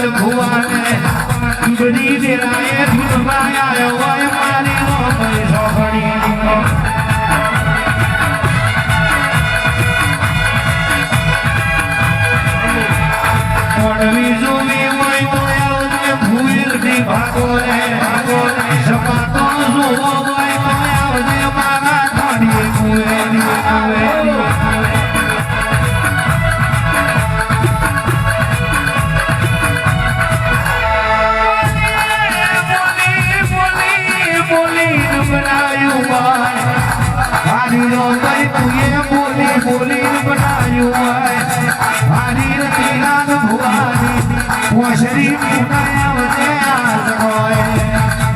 રતિલાલ ભુવાને ચૂંટણી દેરાએ હારી રો કઈ તુએ બોલી બોલી બનાયું હોય. હારી રતીલાલ ભુવાની પોશરી પુનાયા વજે આજ હોય.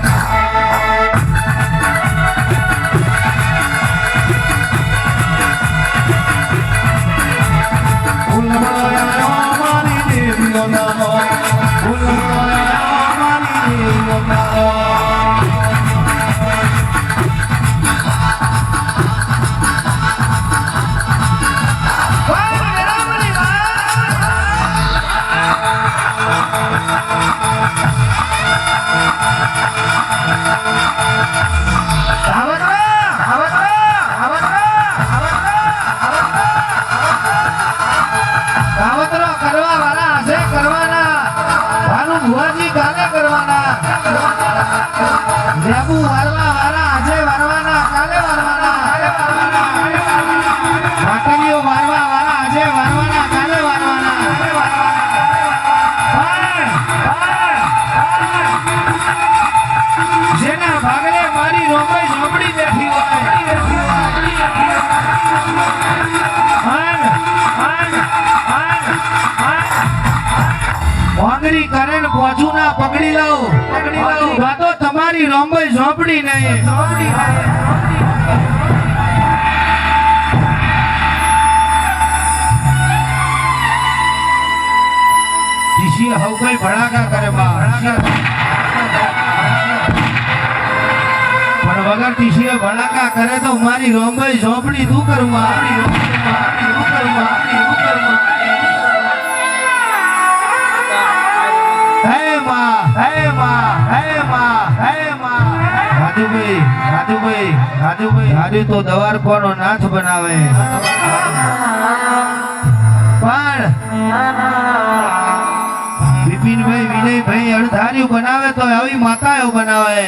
કરવાના ભાનુ ભુવાજી કાલે કરવાના લેબુ વારવા પોછું ના પકડી લઉં. પકડી લઉં. તો તમારી રોમઈ ઝોપડી નહીં. ઝોપડી હવ કોઈ ભડાકા કરે બા. પણ વગર ટીસીએ ભડાકા કરે તો મારી રોમઈ ઝોપડી શું કરું મારી રાજુભાઈ રાજુભાઈ રાજુભાઈ રાજુ તો દવાર કોનો નાથ બનાવે. પણ બિપિનભાઈ, વિનયભાઈ અડધાર્યું બનાવે તો આવી માતાઓ બનાવે.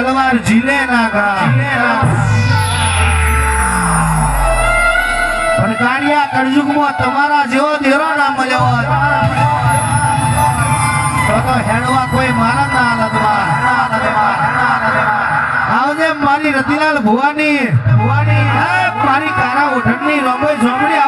તલવાર જીલે ના ઘા પણ કાણિયા કળજુગમાં તમારા જેવો દેરો ના મળ્યો તો તો હેડવા કોઈ મારા ના હાલતમાં આવજે મારી રતિલાલ ભુવાની. ભુવાની મારી કારા ઉઠણની રમોઈ ઝોમડી